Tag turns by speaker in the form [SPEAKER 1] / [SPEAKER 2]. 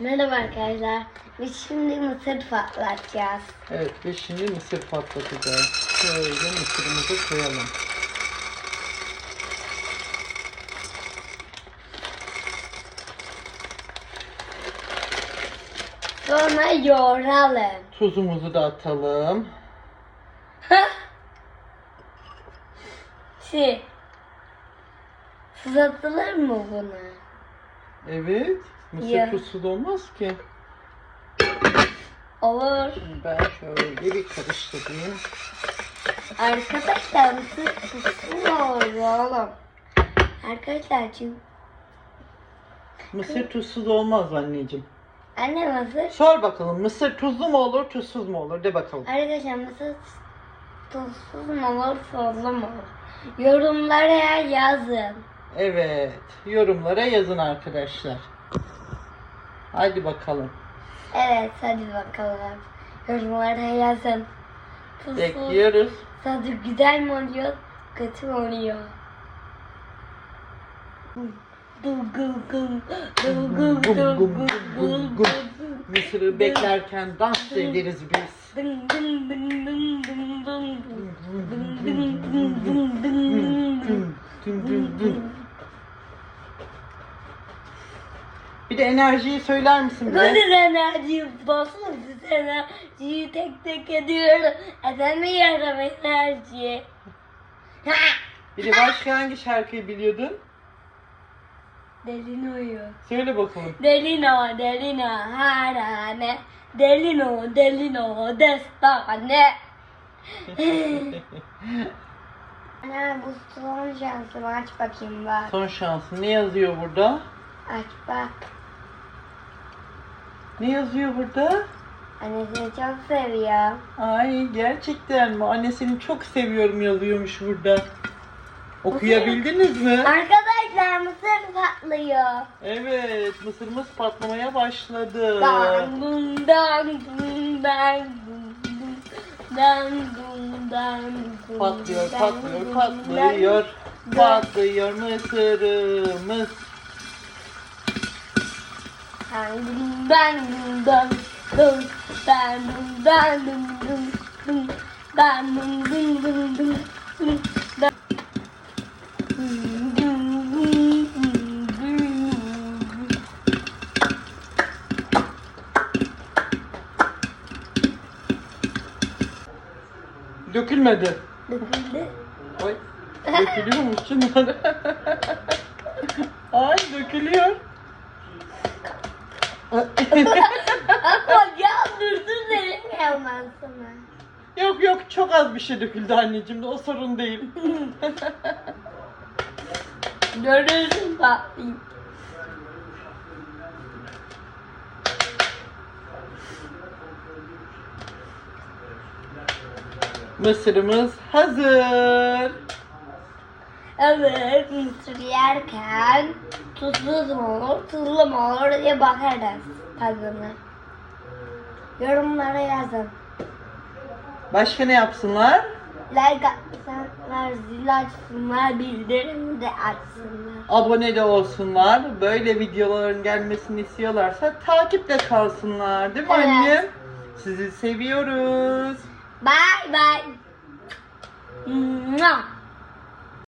[SPEAKER 1] Merhaba arkadaşlar. Biz şimdi mısır patlatacağız.
[SPEAKER 2] Evet ve şimdi mısır patlatacağız. Şöyle mısırımızı koyalım.
[SPEAKER 1] Sonra yoğuralım.
[SPEAKER 2] Tuzumuzu da atalım.
[SPEAKER 1] Şey. Sızatılır mı buna?
[SPEAKER 2] Evet. Mısır
[SPEAKER 1] Ya.
[SPEAKER 2] tuzsuz olmaz ki.
[SPEAKER 1] Olur.
[SPEAKER 2] Ben şöyle bir karıştırayım.
[SPEAKER 1] Arkadaşlar mısır tuzsuz olur oğlum. Arkadaşlar çünkü
[SPEAKER 2] Mısır tuzsuz olmaz anneciğim.
[SPEAKER 1] anne mısır
[SPEAKER 2] Sor bakalım mısır tuzlu mu olur tuzsuz mu olur de bakalım.
[SPEAKER 1] Arkadaşlar mısır tuzsuz mu olur tuzlu mu olur? Yorumlara yazın.
[SPEAKER 2] Evet yorumlara yazın arkadaşlar. Hadi bakalım.
[SPEAKER 1] Evet hadi bakalım. Yorumlara yazın. Tuzsuz
[SPEAKER 2] Bekliyoruz.
[SPEAKER 1] tadı güzel mi oluyor? Kötü mü oluyor? Gum gum Gum, gum gum,
[SPEAKER 2] gum
[SPEAKER 1] gum,
[SPEAKER 2] gum
[SPEAKER 1] gum.
[SPEAKER 2] Mısırı beklerken dans ederiz biz.
[SPEAKER 1] Dın dın dın dın. Dın dın dın dın dın dın
[SPEAKER 2] Bir de enerjiyi söyler misin bize?
[SPEAKER 1] Böyle enerjiyi basın siz enerjiyi tek tek ediyorum. Efendim yarım enerji. Ha!
[SPEAKER 2] Bir de başka hangi şarkıyı biliyordun?
[SPEAKER 1] Delino'yu.
[SPEAKER 2] Söyle bakalım.
[SPEAKER 1] Delino, Delino, harane. Delino, Delino, destane. Ana bu son şansım aç bakayım bak.
[SPEAKER 2] Son şansın. Ne yazıyor burada?
[SPEAKER 1] Aç bak.
[SPEAKER 2] Ne yazıyor burada?
[SPEAKER 1] Anne seni çok seviyor.
[SPEAKER 2] Ay gerçekten mi? Anne seni çok seviyorum yazıyormuş burada. Okuyabildiniz mi?
[SPEAKER 1] Arkadaşlar mısır patlıyor.
[SPEAKER 2] Evet, mısırımız patlamaya başladı.
[SPEAKER 1] Dang dum dang dum.
[SPEAKER 2] Patlıyor, patlıyor, patlıyor. Patlıyor mısırımız.
[SPEAKER 1] Dang- Dum dum dum dum dum.
[SPEAKER 2] Dökülmedi.
[SPEAKER 1] Döküldü.
[SPEAKER 2] Oy. Dökülüyormuş şunlar. Ay dökülüyor.
[SPEAKER 1] Ama ya durdur dedim ya ben sana.
[SPEAKER 2] yok yok çok az bir şey döküldü anneciğim de o sorun değil.
[SPEAKER 1] Görürsün tatlıyı.
[SPEAKER 2] Mısırımız hazır.
[SPEAKER 1] Evet, mısır yerken tuzsuz mu olur, tuzlu mu olur diye bakarız tadına. Yorumlara yazın.
[SPEAKER 2] Başka ne yapsınlar?
[SPEAKER 1] Like atsınlar, zil açsınlar, bildirim de açsınlar.
[SPEAKER 2] Abone de olsunlar. Böyle videoların gelmesini istiyorlarsa takipte kalsınlar. Değil mi
[SPEAKER 1] Evet.
[SPEAKER 2] annem? Sizi seviyoruz.
[SPEAKER 1] Bye bye. Mwah.